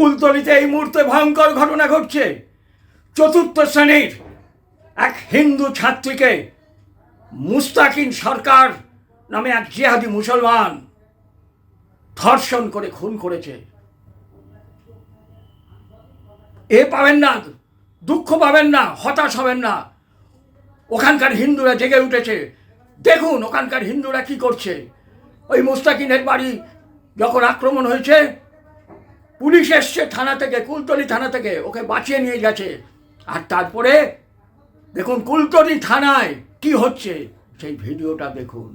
কুলতলিতে এই মুহূর্তে ভয়ঙ্কর ঘটনা ঘটছে। চতুর্থ শ্রেণির এক হিন্দু ছাত্রীকে মুস্তাকিন সরকার নামে এক জিহাদি মুসলমান ধর্ষণ করে, খুন করেছে। এ পাবেন না, দুঃখ পাবেন না, হতাশ হবেন না। ওখানকার হিন্দুরা জেগে উঠেছে। দেখুন ওখানকার হিন্দুরা কি করছে। ওই মুস্তাকিনের বাড়ি যখন আক্রমণ হয়েছে পুলিশ এসছে থানা থেকে, কুলতলি থানা থেকে, ওকে বাঁচিয়ে নিয়ে গেছে। আর তারপরে দেখুন কুলতলি থানায় কি হচ্ছে, সেই ভিডিওটা দেখুন।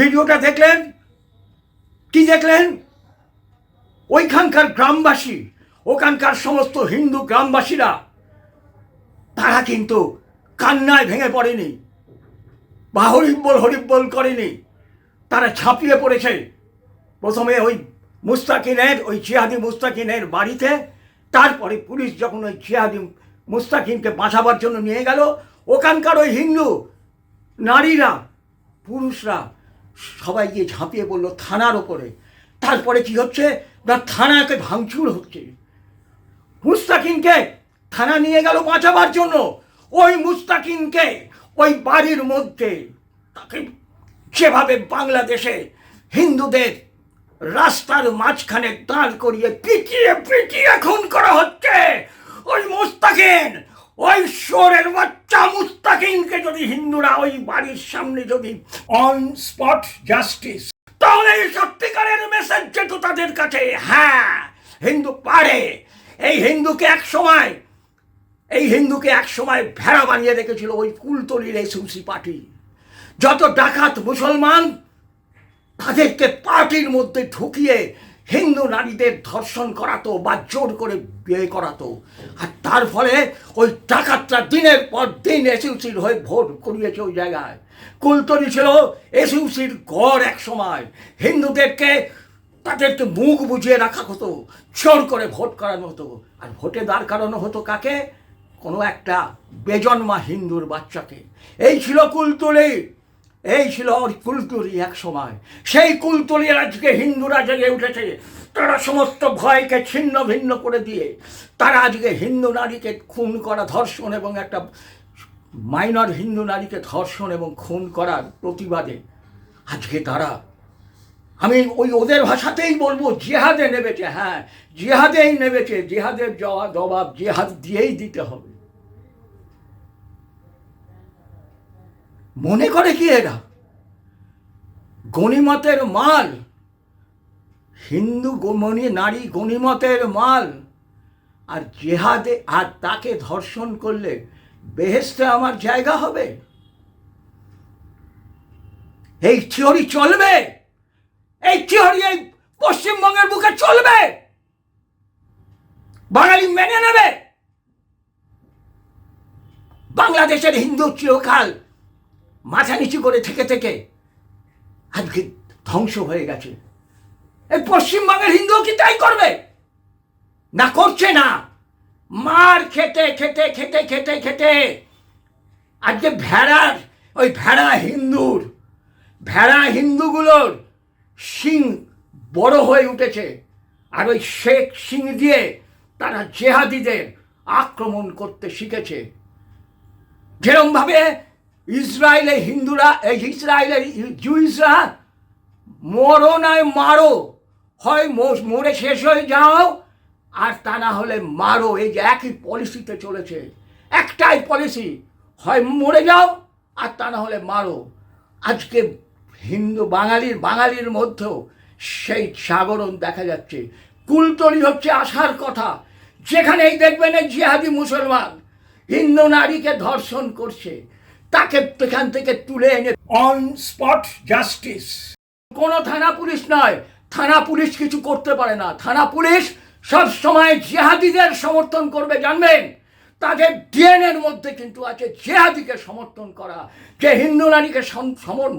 ভিডিওটা দেখলেন? কি দেখলেন? ওইখানকার গ্রামবাসী, ওখানকার সমস্ত হিন্দু গ্রামবাসীরা, তারা কিন্তু কান্নায় ভেঙে পড়েনি বা হরিব্বল হরিব্বল করেনি। তারা ছাপিয়ে পড়েছে। প্রথমে ওই মুস্তাকিনের, ওই জিহাদি মুস্তাকিনের বাড়িতে, তারপরে পুলিশ যখন ওই জিহাদি মুস্তাকিনকে বাঁচাবার জন্য নিয়ে গেল, ওখানকার ওই হিন্দু নারীরা, পুরুষরা সবাই গিয়ে ঝাঁপিয়ে পড়ল থানার ওপরে। তারপরে কি হচ্ছে? না, থানাকে ভাঙচুর হচ্ছে। মুস্তাকিনকে থানা নিয়ে গেল বাঁচাবার জন্য। ওই মুস্তাকিনকে ওই বাড়ির মধ্যে তাকে যেভাবে বাংলাদেশে হিন্দুদের রাস্তার মাঝখানে দাঁড় করিয়ে পিটিয়ে পিটিয়ে খুন করা হচ্ছে। ওই মুস্তাকিন সোরের বাচ্চা মুস্তাকিনকে যদি হিন্দুরা ওই বাড়ির সামনে যদি অন স্পট জাস্টিস তাহলে এই সত্যিকারের মেসেজ যেত তাদের কাছে হ্যাঁ হিন্দু পারে। এই হিন্দুকে এক সময়, এই হিন্দুকে এক সময় ভেড়া বানিয়ে রেখেছিল ওই কুলতলির এসউসি পার্টি। যত ডাকাত মুসলমান তাদেরকে পার্টির মধ্যে ঢুকিয়ে হিন্দু নারীদের ধর্ষণ করাতো বা জোর করে বিয়ে করাতো। আর তার ফলে ওই ডাকাতরা দিনের পর দিন এসইউসির হয়ে ভোট করিয়েছে ওই জায়গায়। কুলতলি ছিল এসইউসির গড় এক সময়। হিন্দুদেরকে তাদেরকে মুখ বুঝিয়ে রাখা হতো, জোর করে ভোট করানো হতো। আর ভোটে দাঁড় করানো হতো কাকে? কোনো একটা বেজন্মা হিন্দুর বাচ্চাকে। এই ছিল কুলতলি। এই ছিল ওর কুলতুলি এক সময়। সেই কুলতুলির আজকে হিন্দুরা জেগে উঠেছে। তারা সমস্ত ভয়কে ছিন্ন ভিন্ন করে দিয়ে, তারা আজকে হিন্দু নারীকে খুন করা, ধর্ষণ এবং একটা মাইনর হিন্দু নারীকে ধর্ষণ এবং খুন করার প্রতিবাদে আজকে তারা, আমি ওই ওদের ভাষাতেই বলব, জেহাদে নেবেছে হ্যাঁ জেহাদেই নেবেছে জিহাদের জবাব জবাব জিহাদ দিয়েই দিতে হবে। মনে করে কি এরা? গণিমতের মাল। হিন্দু গমনি নারী গণিমতের মাল। আর জেহাদে, আর তাকে ধর্ষণ করলে বেহেস্তে আমার জায়গা হবে? এই থিওরি চলবে? এই থিওরি এই পশ্চিমবঙ্গের বুকে চলবে? বাঙালি মেনে নেবে? বাংলাদেশের হিন্দু চিরকাল মাথা নিচু করে থেকে থেকে আজকে ধ্বংস হয়ে গেছে। এই পশ্চিমবঙ্গের হিন্দু কি তাই করবে? না করছে না। মার খেতে খেতে খেতে খেতে খেতে আজকে ভেড়ার ওই ভেড়া হিন্দুর, ভেড়া হিন্দুগুলোর শিং বড় হয়ে উঠেছে। আর ওই শেখ সিং দিয়ে তারা জেহাদিদের আক্রমণ করতে শিখেছে। যেরমভাবে ইসরায়েলে হিন্দুরা, এই ইসরায়েলের জুইসরা মরো নয় মারো। হয় মরে শেষ হয়ে যাও, আর তা না হলে মারো। এই যে একই পলিসিতে চলেছে। একটাই পলিসি, হয় মরে যাও, আর তা না হলে মারো। আজকে হিন্দু বাঙালির বাঙালির মধ্যেও সেই জাগরণ দেখা যাচ্ছে। কুলতলি হচ্ছে আসার কথা। যেখানেই দেখবেন জিহাদি মুসলমান, হিন্দু নারীকে ধর্ষণ করছে। তাকে সেখান থেকে তুলে এনে অন স্পট জাস্টিস কোনো থানা পুলিশ নয়। থানা পুলিশ কিছু করতে পারে না। থানা পুলিশ সব সময় জেহাদিদের সমর্থন করবে জানবেন? তাদের ডিএনএর মধ্যে কিন্তু আছে জেহাদিকে সমর্থন করা। যে হিন্দু নারীকে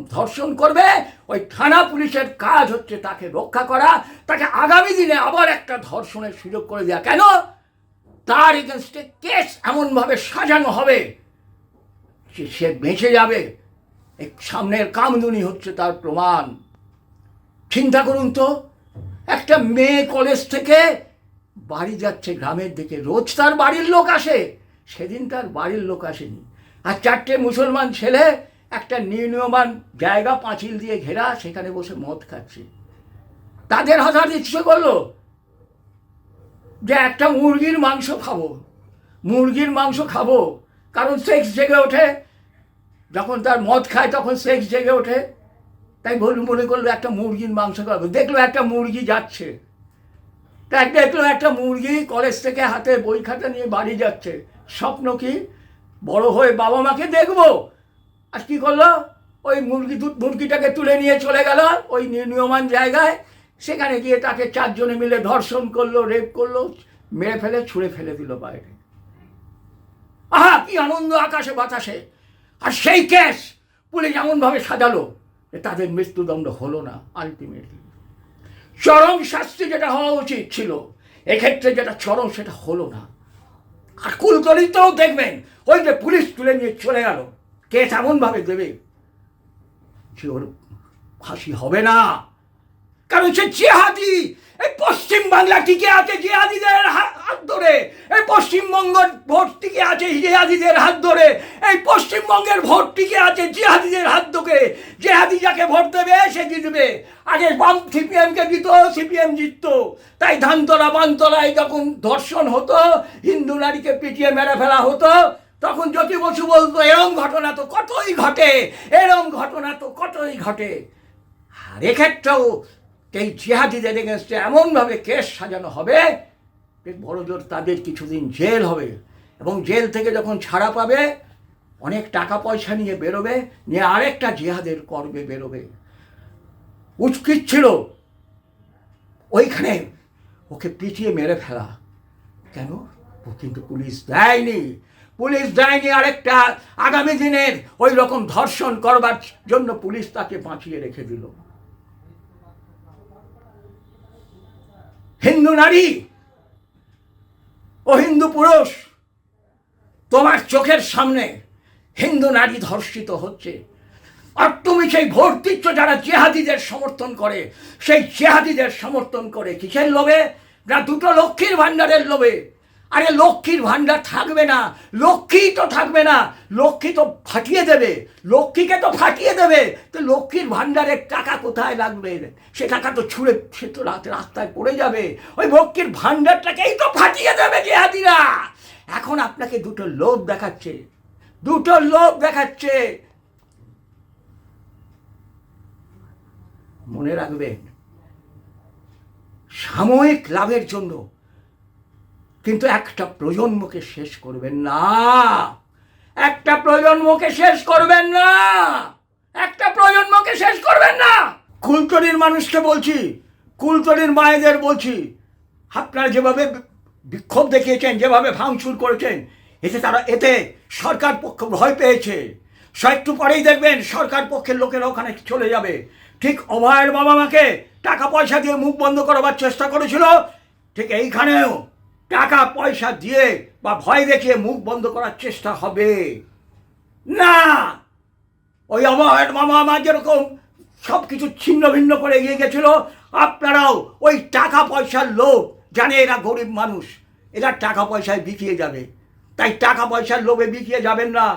ধর্ষণ করবে ওই থানা পুলিশের কাজ হচ্ছে তাকে রক্ষা করা। তাকে আগামী দিনে আবার একটা ধর্ষণের সুযোগ করে দেওয়া কেন? তার এগেনস্টে কেস এমনভাবে সাজানো হবে। সে বেঁচে যাবে। সামনের কামদুনি হচ্ছে তার প্রমাণ। চিন্তা করুন তো, একটা মেয়ে কলেজ থেকে বাড়ি যাচ্ছে, গ্রামের দিকে। রোজ তার বাড়ির লোক আসে, সেদিন তার বাড়ির লোক আসেনি। আর চারটে মুসলমান ছেলে একটা নির্ণীয়মান জায়গা পাঁচিল দিয়ে ঘেরা, সেখানে বসে মদ খাচ্ছে। তাদের হঠাৎ ইচ্ছে করল যে একটা মুরগির মাংস খাব। মুরগির মাংস খাব। কারণ সেক্স জেগে ওঠে। যখন তার মদ খায়, তখন সেক্স জেগে ওঠে। তাই বলল মনে করল একটা মুরগির মাংস খাব। দেখল একটা মুরগি যাচ্ছে। তাই দেখল একটা মুরগি কলেজ থেকে হাতে বই খাতা নিয়ে বাড়ি যাচ্ছে। স্বপ্ন কি? বড় হয়ে বাবা মাকে দেখব? আর কি করল? ওই মুরগি মুরগিটাকে তুলে নিয়ে চলে গেল ওই নিয়মান জায়গায়। সেখানে গিয়ে তাকে চারজনে মিলে ধর্ষণ করল রেপ করল, মেরে ফেলে, ছুঁড়ে ফেলে দিল বাইরে। আহা, কি আনন্দ আকাশে বাতাসে। আর সেই কেস পুলিশ এমনভাবে সাজালো তাদের মৃত্যুদণ্ড হলো না আলটিমেটলি চরম শাস্তি যেটা হওয়া উচিত ছিল, এক্ষেত্রে যেটা চরম সেটা হলো না। আর কুলতলিতেও দেখবেন, ওই যে পুলিশ তুলে নিয়ে চলে গেল। কেস এমনভাবে দেবে? যে ওর ফাঁসি হবে না। কারণ সে জেহাদি পশ্চিম বাংলা টিকে আছে জেহাদিদের হাত ধরে, এই পশ্চিমবঙ্গের ভোট টিকে আছে জেহাদিদের হাত ধরে, এই পশ্চিমবঙ্গের ভোট টিকে আছে জেহাদিদের হাত ধরে জেহাদি যাকে ভোট দেবে সে জিতবে। আগে বাম সিপিএমকে দিত সিপিএম জিততো। তাই ধানতলা বানতলায় যখন ধর্ষণ হতো, হিন্দু নারীকে পিটিয়ে মেরে ফেলা হতো, তখন জ্যোতি বসু বলতো, এরম ঘটনা তো কতই ঘটে, এরম ঘটনা তো কতই ঘটে। আর এক্ষেত্রেও এই জিহাদিদের এগেনস্টে এমনভাবে কেস সাজানো হবে যে বড় জোর তাদের কিছুদিন জেল হবে এবং জেল থেকে যখন ছাড়া পাবে, অনেক টাকা পয়সা নিয়ে বেরোবে, নিয়ে আরেকটা জিহাদের করবে বেরোবে। উচিত ছিল। ওইখানে ওকে পিটিয়ে মেরে ফেলা। কেন? ও কিন্তু পুলিশ দেয়নি। পুলিশ দেয়নি আরেকটা। আগামী দিনের ওই রকম ধর্ষণ করবার জন্য পুলিশ তাকে বাঁচিয়ে রেখে দিল। হিন্দু নারী ও হিন্দু পুরুষ, তোমার চোখের সামনে হিন্দু নারী ধর্ষিত হচ্ছে। আর তুমি সেই ভোট দিচ্ছ যারা জেহাদিদের সমর্থন করে, সেই জেহাদিদের সমর্থন করে কিসের লোভে? না দুটো লক্ষ্মীর ভাণ্ডারের লোভে। আরে লক্ষ্মীর ভাণ্ডার থাকবে না, লক্ষ্মী তো থাকবে না, লক্ষ্মী তো ফাটিয়ে দেবে, লক্ষ্মীকে তো ফাটিয়ে দেবে, তো লক্ষ্মীর ভাণ্ডারের টাকা কোথায় লাগবে? সে টাকা তো ছুঁড়ে, সে তো রাস্তায় পড়ে যাবে। ওই লক্ষ্মীর ভাণ্ডারটাকেই তো ফাটিয়ে দেবে জেহাদিরা। এখন আপনাকে দুটো লোভ দেখাচ্ছে, দুটো লোভ দেখাচ্ছে। মনে রাখবেন, সাময়িক লাভের জন্য কিন্তু একটা প্রজন্মকে শেষ করবেন না। একটা প্রজন্মকে শেষ করবেন না। একটা প্রজন্মকে শেষ করবেন না। কুলতরির মানুষকে বলছি কুলতরির মায়েদের বলছি, আপনারা যেভাবে বিক্ষোভ দেখিয়েছেন, যেভাবে ভাঙচুর করেছেন, এতে তারা, এতে সরকার পক্ষ ভয় পেয়েছে। একটু পরেই দেখবেন সরকার পক্ষের লোকেরা ওখানে চলে যাবে। ঠিক অভয়ের বাবা মাকে টাকা পয়সা দিয়ে মুখ বন্ধ করাবার চেষ্টা করেছিল, ঠিক এইখানেও টাকা পয়সা দিয়ে বা ভয় দেখিয়ে মুখ বন্ধ করার চেষ্টা হবে। না! ওই অভয়ের মামা আমার যেরকম সব কিছু ছিন্ন ভিন্ন করে এগিয়ে গেছিল, আপনারাও ওই টাকা পয়সার লোভ জানে এরা গরিব মানুষ। এরা টাকা পয়সায় বিকিয়ে যাবে। তাই টাকা পয়সার লোভে বিকিয়ে যাবেন না।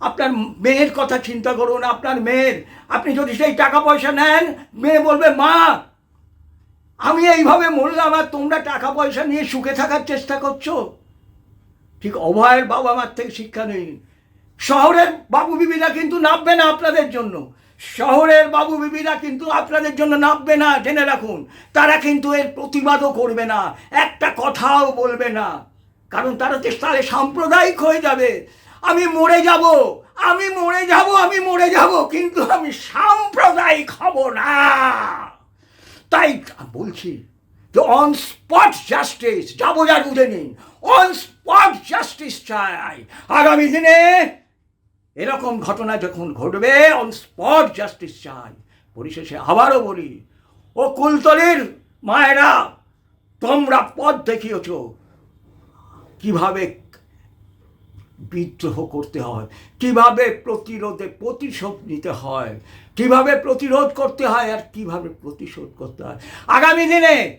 আপনার মেয়ের কথা চিন্তা করুন, আপনার মেয়ের। আপনি যদি সেই টাকা পয়সা নেন, মেয়ে বলবে, মা আমি এইভাবে মরলাম আর তোমরা টাকা পয়সা নিয়ে সুখে থাকার চেষ্টা করছ? ঠিক অভয়ের বাবা মার থেকে শিক্ষা নেই। শহরের বাবু বিবিরা কিন্তু নামবে না আপনাদের জন্য। শহরের বাবু বিবিরা কিন্তু আপনাদের জন্য নামবে না, জেনে রাখুন। তারা কিন্তু এর প্রতিবাদও করবে না, একটা কথাও বলবে না। কারণ তারা তো তাহলে সাম্প্রদায়িক হয়ে যাবে। আমি মরে যাব, আমি মরে যাব, আমি মরে যাব, কিন্তু আমি সাম্প্রদায়িক হব না। তাই বলছি যে অন স্পট জাস্টিস যাব যা বুঝে নিন। অন স্পট জাস্টিস চাই। আগামী দিনে এরকম ঘটনা যখন ঘটবে অন স্পট জাস্টিস চাই। পরিশেষে আবারও বলি ও কুলতলির মায়েরা, তোমরা পথ দেখিয়েছ। কীভাবে বিদ্রোহ করতে হয়। কীভাবে প্রতিরোধে প্রতিশোধ নিতে হয়? কীভাবে প্রতিরোধ করতে হয় আর কীভাবে প্রতিশোধ করতে হয়? আগামী দিনে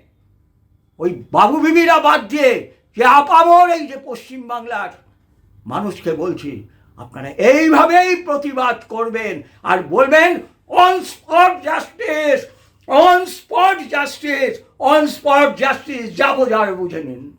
ওই বাবু বিবিরা বাদ দিয়ে যে আপামর, এই যে পশ্চিমবাংলার মানুষকে বলছি, আপনারা এইভাবেই প্রতিবাদ করবেন আর বলবেন on spot justice on spot justice on spot justice যাব, যার বুঝে নিন।